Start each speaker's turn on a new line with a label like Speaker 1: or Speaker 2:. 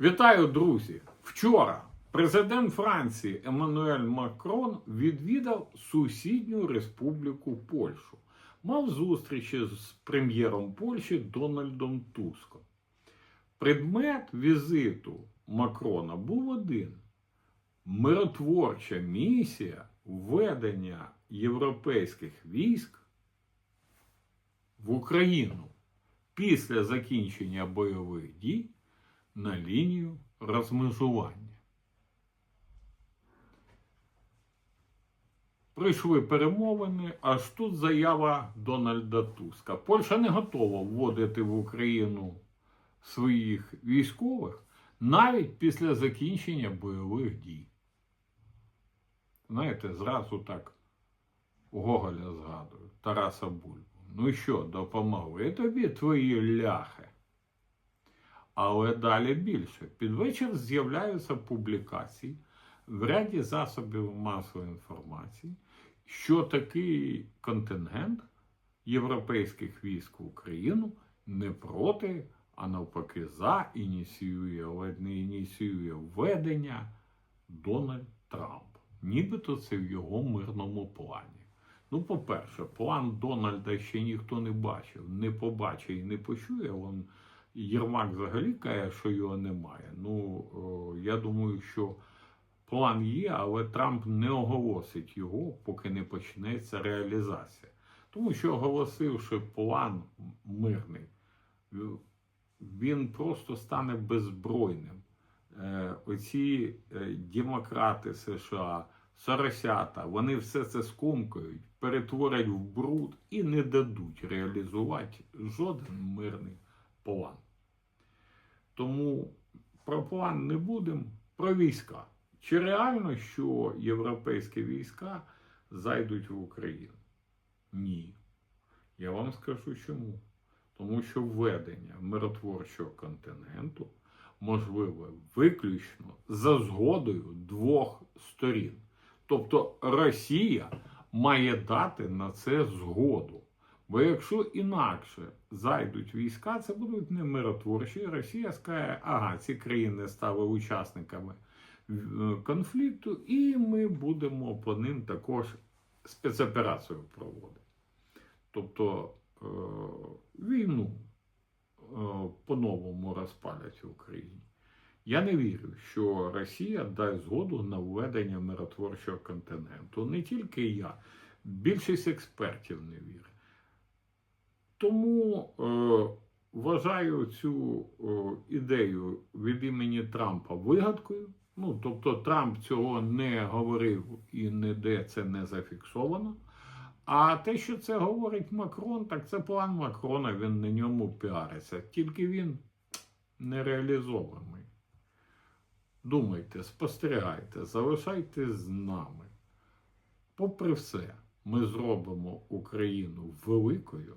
Speaker 1: Вітаю, друзі! Вчора президент Франції Еммануель Макрон відвідав сусідню республіку Польщу. Мав зустрічі з прем'єром Польщі Дональдом Туском. Предмет візиту Макрона був один: миротворча місія введення європейських військ в Україну після закінчення бойових дій на лінію розмежування. Прийшли перемовини, аж тут заява Дональда Туска. Польща не готова вводити в Україну своїх військових навіть після закінчення бойових дій. Знаєте, зразу так Гоголя згадую, Тараса Бульбу. Ну що, допомогли тобі твої ляхи? Але далі більше. Під вечір з'являються публікації в ряді засобів масової інформації, що такий контингент європейських військ в Україну не проти, а навпаки, за ініціює, але не ініціює введення Дональд Трамп. Нібито це в його мирному плані. Ну, по-перше, план Дональда ще ніхто не бачив, не побачить і не почує. Він Єрмак взагалі каже, що його немає. Ну, я думаю, що план є, але Трамп не оголосить його, поки не почнеться реалізація. Тому що, оголосивши план мирний, він просто стане беззбройним. Е, оці е, демократи США, Соросята, вони все це скомкають, перетворять в бруд і не дадуть реалізувати жоден мирний план. Тому про план не будемо, про війська. Чи реально, що європейські війська зайдуть в Україну? Ні. Я вам скажу чому. Тому що введення миротворчого контингенту можливе виключно за згодою двох сторін. Тобто Росія має дати на це згоду. Бо якщо інакше зайдуть війська, це будуть не миротворчі. Росія скаже, ага, ці країни стали учасниками е, конфлікту, і ми будемо по ним також спецоперацію проводити. Тобто е, війну е, по-новому розпалять в Україні. Я не вірю, що Росія дасть згоду на введення миротворчого континенту. Не тільки я, більшість експертів не вірить. Тому е, вважаю цю е, ідею від імені Трампа вигадкою. Ну, тобто Трамп цього не говорив і ніде це не зафіксовано. А те, що це говорить Макрон, так це план Макрона, він на ньому піариться. Тільки він не реалізований. Думайте, спостерігайте, залишайте з нами. Попри все, ми зробимо Україну великою,